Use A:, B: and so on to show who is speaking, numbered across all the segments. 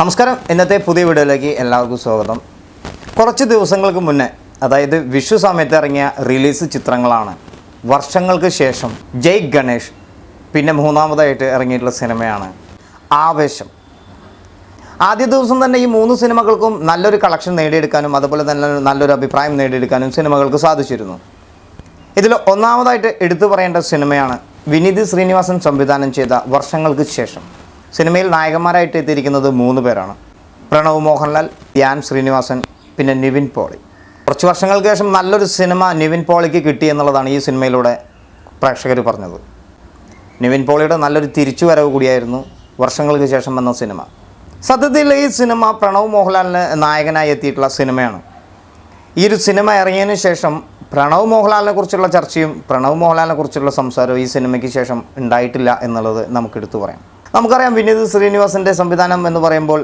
A: നമസ്കാരം. ഇന്നത്തെ പുതിയ വീഡിയോയിലേക്ക് എല്ലാവർക്കും സ്വാഗതം. കുറച്ച് ദിവസങ്ങൾക്ക് മുന്നേ അതായത് വിഷു സമയത്ത് ഇറങ്ങിയ റിലീസ് ചിത്രങ്ങളാണ് വർഷങ്ങൾക്ക് ശേഷം ജയ് ഗണേഷ് പിന്നെ മൂന്നാമതായിട്ട് ഇറങ്ങിയിട്ടുള്ള സിനിമയാണ് ആവേശം. ആദ്യ ദിവസം തന്നെ ഈ മൂന്ന് സിനിമകൾക്കും നല്ലൊരു കളക്ഷൻ നേടിയെടുക്കാനും അതുപോലെ തന്നെ നല്ലൊരു അഭിപ്രായം നേടിയെടുക്കാനും സിനിമകൾക്ക് സാധിച്ചിരുന്നു. ഇതിൽ ഒന്നാമതായിട്ട് എടുത്തു പറയേണ്ട സിനിമയാണ് വിനീത് ശ്രീനിവാസൻ സംവിധാനം ചെയ്ത വർഷങ്ങൾക്ക് ശേഷം. സിനിമയിൽ നായകന്മാരായിട്ട് എത്തിയിരിക്കുന്നത് മൂന്ന് പേരാണ്. പ്രണവ് മോഹൻലാൽ യാൻ ശ്രീനിവാസൻ പിന്നെ നിവിൻ പോളി. കുറച്ച് വർഷങ്ങൾക്ക് ശേഷം നല്ലൊരു സിനിമ നിവിൻ പോളിക്ക് കിട്ടി എന്നുള്ളതാണ് ഈ സിനിമയിലൂടെ പ്രേക്ഷകർ പറഞ്ഞത്. നിവിൻ പോളിയുടെ നല്ലൊരു തിരിച്ചുവരവ് കൂടിയായിരുന്നു വർഷങ്ങൾക്ക് ശേഷം വന്ന സിനിമ. സത്യത്തിൽ ഈ സിനിമ പ്രണവ് മോഹൻലാലിന് നായകനായി എത്തിയിട്ടുള്ള സിനിമയാണ്. ഈ ഒരു സിനിമ ഇറങ്ങിയതിന് ശേഷം പ്രണവ് മോഹൻലാലിനെ കുറിച്ചുള്ള ചർച്ചയും പ്രണവ് മോഹൻലാലിനെ കുറിച്ചുള്ള സംസാരവും ഈ സിനിമയ്ക്ക് ശേഷം ഉണ്ടായിട്ടില്ല എന്നുള്ളത് നമുക്ക് എടുത്തു പറയാം. നമുക്കറിയാം വിനീത് ശ്രീനിവാസന്റെ സംവിധാനം എന്ന് പറയുമ്പോൾ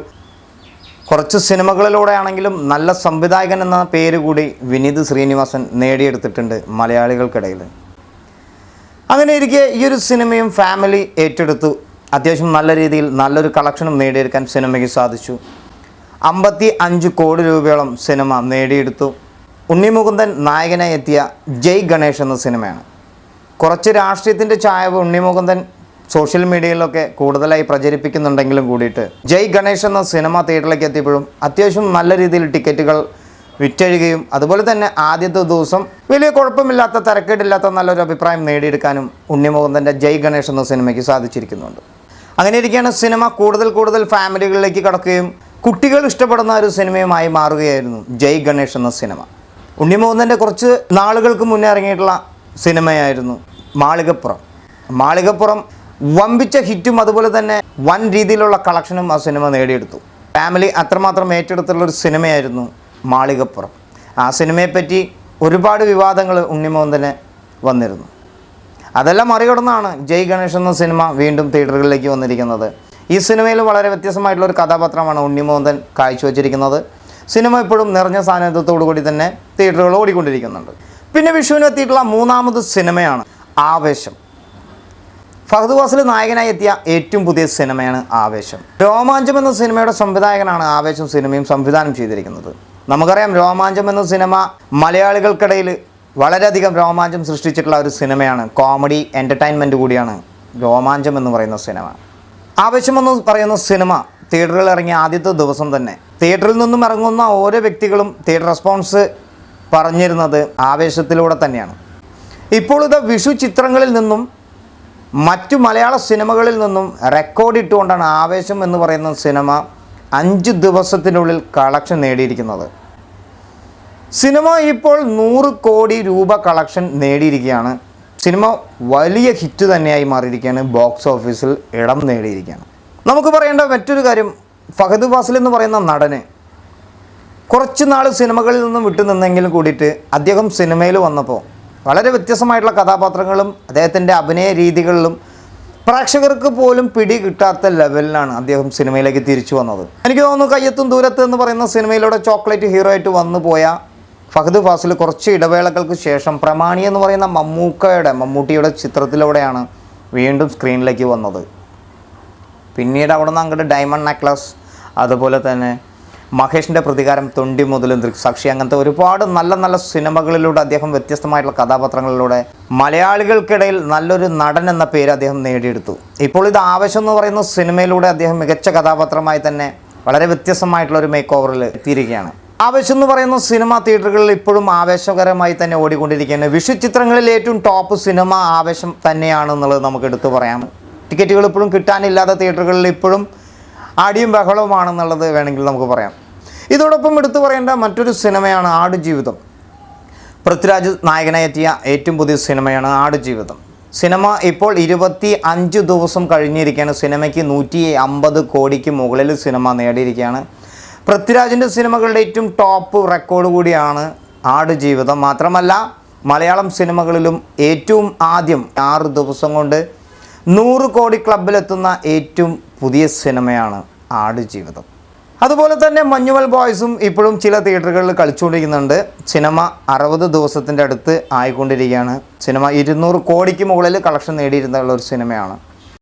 A: കുറച്ച് സിനിമകളിലൂടെയാണെങ്കിലും നല്ല സംവിധായകൻ എന്ന പേര് കൂടി വിനീത് ശ്രീനിവാസൻ നേടിയെടുത്തിട്ടുണ്ട് മലയാളികൾക്കിടയിൽ. അങ്ങനെ ഇരിക്കെ ഈ ഒരു സിനിമയും ഫാമിലി ഏറ്റെടുത്തു. അത്യാവശ്യം നല്ല രീതിയിൽ നല്ലൊരു കളക്ഷനും നേടിയെടുക്കാൻ സിനിമയ്ക്ക് സാധിച്ചു. അമ്പത്തി അഞ്ച് കോടി രൂപയോളം സിനിമ നേടിയെടുത്തു. ഉണ്ണിമുകുന്ദൻ നായകനായി എത്തിയ ജയ് ഗണേഷ് എന്ന സിനിമയാണ് കുറച്ച് രാഷ്ട്രീയത്തിന്റെ ചായവ് ഉണ്ണിമുകുന്ദൻ സോഷ്യൽ മീഡിയയിലൊക്കെ കൂടുതലായി പ്രചരിപ്പിക്കുന്നുണ്ടെങ്കിലും കൂടിയിട്ട് ജയ് ഗണേഷ് എന്ന സിനിമ തിയേറ്ററിലേക്ക് എത്തിയപ്പോഴും അത്യാവശ്യം നല്ല രീതിയിൽ ടിക്കറ്റുകൾ വിറ്റഴുകയും അതുപോലെ തന്നെ ആദ്യത്തെ ദിവസം വലിയ കുഴപ്പമില്ലാത്ത തിരക്കേടില്ലാത്ത നല്ലൊരു അഭിപ്രായം നേടിയെടുക്കാനും ഉണ്ണിമുകുന്ദന്റെ ജയ് ഗണേഷ് എന്ന സിനിമയ്ക്ക് സാധിച്ചിരിക്കുന്നുണ്ട്. അങ്ങനെ ഇരിക്കുകയാണ് സിനിമ കൂടുതൽ കൂടുതൽ ഫാമിലികളിലേക്ക് കടക്കുകയും കുട്ടികൾ ഇഷ്ടപ്പെടുന്ന ഒരു സിനിമയുമായി മാറുകയായിരുന്നു ജയ് ഗണേഷ് എന്ന സിനിമ. ഉണ്ണിമോഹന്റെ കുറച്ച് നാളുകൾക്ക് മുന്നേ ഇറങ്ങിയിട്ടുള്ള സിനിമയായിരുന്നു മാളികപ്പുറം. മാളികപ്പുറം വമ്പിച്ച ഹിറ്റും അതുപോലെ തന്നെ വൻ രീതിയിലുള്ള കളക്ഷനും ആ സിനിമ നേടിയെടുത്തു. ഫാമിലി അത്രമാത്രം ഏറ്റെടുത്തുള്ള ഒരു സിനിമയായിരുന്നു മാളികപ്പുറം. ആ സിനിമയെപ്പറ്റി ഒരുപാട് വിവാദങ്ങൾ ഉണ്ണിമോൻ തന്നെ വന്നിരുന്നു. അതെല്ലാം മറികടന്നാണ് ജയ് ഗണേഷ് എന്ന സിനിമ വീണ്ടും തിയേറ്ററുകളിലേക്ക് വന്നിരിക്കുന്നത്. ഈ സിനിമയിൽ വളരെ വ്യത്യസ്തമായിട്ടുള്ള ഒരു കഥാപാത്രമാണ് ഉണ്ണിമോഹൻ കാഴ്ചവെച്ചിരിക്കുന്നത്. സിനിമ ഇപ്പോഴും നിറഞ്ഞ സാന്നിധ്യത്തോടു കൂടി തന്നെ തിയേറ്ററുകൾ ഓടിക്കൊണ്ടിരിക്കുന്നുണ്ട്. പിന്നെ വിഷുവിനെത്തിയിട്ടുള്ള മൂന്നാമത് സിനിമയാണ് ആവേശം. ഫഹദ് വാസിൽ നായകനായി എത്തിയ ഏറ്റവും പുതിയ സിനിമയാണ് ആവേശം. രോമാഞ്ചം എന്ന സിനിമയുടെ സംവിധായകനാണ് ആവേശം സിനിമയും സംവിധാനം ചെയ്തിരിക്കുന്നത്. നമുക്കറിയാം രോമാഞ്ചം എന്ന സിനിമ മലയാളികൾക്കിടയിൽ വളരെയധികം രോമാഞ്ചം സൃഷ്ടിച്ചിട്ടുള്ള ഒരു സിനിമയാണ്. കോമഡി എന്റർടൈൻമെന്റ് കൂടിയാണ് രോമാഞ്ചം എന്ന് പറയുന്ന സിനിമ. ആവേശം എന്ന് പറയുന്ന സിനിമ തിയേറ്ററിൽ ഇറങ്ങിയ ആദ്യത്തെ ദിവസം തന്നെ. തിയേറ്ററിൽ നിന്നും ഇറങ്ങുന്ന ഓരോ വ്യക്തികളും തിയേറ്റർ റെസ്പോൺസ് പറഞ്ഞിരുന്നത് ആവേശത്തിലൂടെ തന്നെയാണ്. ഇപ്പോൾ ഇത് വിഷു ചിത്രങ്ങളിൽ നിന്നും മറ്റു മലയാള സിനിമകളിൽ നിന്നും റെക്കോർഡ് ഇട്ടുകൊണ്ടാണ് ആവേശം എന്ന് പറയുന്ന സിനിമ അഞ്ച് ദിവസത്തിനുള്ളിൽ കളക്ഷൻ നേടിയിരിക്കുന്നത്. സിനിമ ഇപ്പോൾ നൂറ് കോടി രൂപ കളക്ഷൻ നേടിയിരിക്കുകയാണ്. സിനിമ വലിയ ഹിറ്റ് തന്നെയായി മാറിയിരിക്കുകയാണ്. ബോക്സ് ഓഫീസിൽ ഇടം നേടിയിരിക്കുകയാണ്. നമുക്ക് പറയേണ്ട മറ്റൊരു കാര്യം ഫഹദ് ഫാസിൽ എന്ന് പറയുന്ന നടന് കുറച്ച് നാൾ സിനിമകളിൽ നിന്നും വിട്ടുനിന്നെങ്കിലും കൂടിയിട്ട് അദ്ദേഹം സിനിമയിൽ വന്നപ്പോൾ വളരെ വ്യത്യസ്തമായിട്ടുള്ള കഥാപാത്രങ്ങളും അദ്ദേഹത്തിന്റെ അഭിനയ രീതികളിലും പ്രേക്ഷകർക്ക് പോലും പിടി കിട്ടാത്ത ലെവലിലാണ് അദ്ദേഹം സിനിമയിലേക്ക് തിരിച്ചു വന്നത്. എനിക്ക് തോന്നുന്നു കയ്യെത്തും ദൂരത്ത് എന്ന് പറയുന്ന സിനിമയിലൂടെ ചോക്ലേറ്റ് ഹീറോ ആയിട്ട് വന്നു പോയ ഫഹദ് ഫാസിൽ കുറച്ച് ഇടവേളകൾക്ക് ശേഷം പ്രമാണി എന്ന് പറയുന്ന മമ്മൂക്കയുടെ മമ്മൂട്ടിയുടെ ചിത്രത്തിലൂടെയാണ് വീണ്ടും സ്ക്രീനിലേക്ക് വന്നത്. പിന്നീട് അവിടെ നിന്ന് അങ്ങോട്ട് ഡയമണ്ട് നെക്ലസ് അതുപോലെ തന്നെ മഹേഷിന്റെ പ്രതികാരം തൊണ്ടി മുതലും ദൃക്സാക്ഷി അങ്ങനത്തെ ഒരുപാട് നല്ല നല്ല സിനിമകളിലൂടെ അദ്ദേഹം വ്യത്യസ്തമായിട്ടുള്ള കഥാപാത്രങ്ങളിലൂടെ മലയാളികൾക്കിടയിൽ നല്ലൊരു നടൻ എന്ന പേര് അദ്ദേഹം നേടിയെടുത്തു. ഇപ്പോൾ ഇത് ആവശ്യം എന്ന് പറയുന്ന സിനിമയിലൂടെ അദ്ദേഹം മികച്ച കഥാപാത്രമായി തന്നെ വളരെ വ്യത്യസ്തമായിട്ടുള്ള ഒരു മേക്ക് ഓവറിൽ എത്തിയിരിക്കുകയാണ്. ആവേശം എന്ന് പറയുന്ന സിനിമ തിയേറ്ററുകളിൽ ഇപ്പോഴും ആവേശകരമായി തന്നെ ഓടിക്കൊണ്ടിരിക്കുകയാണ്. വിഷു ചിത്രങ്ങളിൽ ഏറ്റവും ടോപ്പ് സിനിമ ആവേശം തന്നെയാണ് എന്നുള്ളത് നമുക്ക് എടുത്തു പറയാം. ടിക്കറ്റുകൾ ഇപ്പോഴും കിട്ടാനില്ലാത്ത തിയേറ്ററുകളിൽ ഇപ്പോഴും ആടിയും ബഹളവുമാണെന്നുള്ളത് വേണമെങ്കിൽ നമുക്ക് പറയാം. ഇതോടൊപ്പം എടുത്തു പറയേണ്ട മറ്റൊരു സിനിമയാണ് ആടുജീവിതം. പൃഥ്വിരാജ് നായകനെത്തിയ ഏറ്റവും പുതിയ സിനിമയാണ് ആടുജീവിതം. സിനിമ ഇപ്പോൾ ഇരുപത്തി അഞ്ച് ദിവസം കഴിഞ്ഞിരിക്കുകയാണ്. സിനിമയ്ക്ക് നൂറ്റി അമ്പത് കോടിക്ക് മുകളിൽ സിനിമ നേടിയിരിക്കുകയാണ്. പൃഥ്വിരാജിന്റെ സിനിമകളുടെ ഏറ്റവും ടോപ്പ് റെക്കോർഡ് കൂടിയാണ് ആടുജീവിതം. മാത്രമല്ല മലയാളം സിനിമകളിലും ഏറ്റവും ആദ്യം ആറ് ദിവസം കൊണ്ട് നൂറ് കോടി ക്ലബിലെത്തുന്ന ഏറ്റവും പുതിയ സിനിമയാണ് ആടുജീവിതം. അതുപോലെ തന്നെ മഞ്ഞുമൽ ബോയ്സും ഇപ്പോഴും ചില തിയേറ്ററുകളിൽ കളിച്ചുകൊണ്ടിരിക്കുന്നുണ്ട്. സിനിമ അറുപത് ദിവസത്തിന്റെ അടുത്ത് ആയിക്കൊണ്ടിരിക്കുകയാണ്. സിനിമ ഇരുന്നൂറ് കോടിക്ക് മുകളിൽ കളക്ഷൻ നേടിയിരുന്നുള്ള ഒരു സിനിമയാണ്.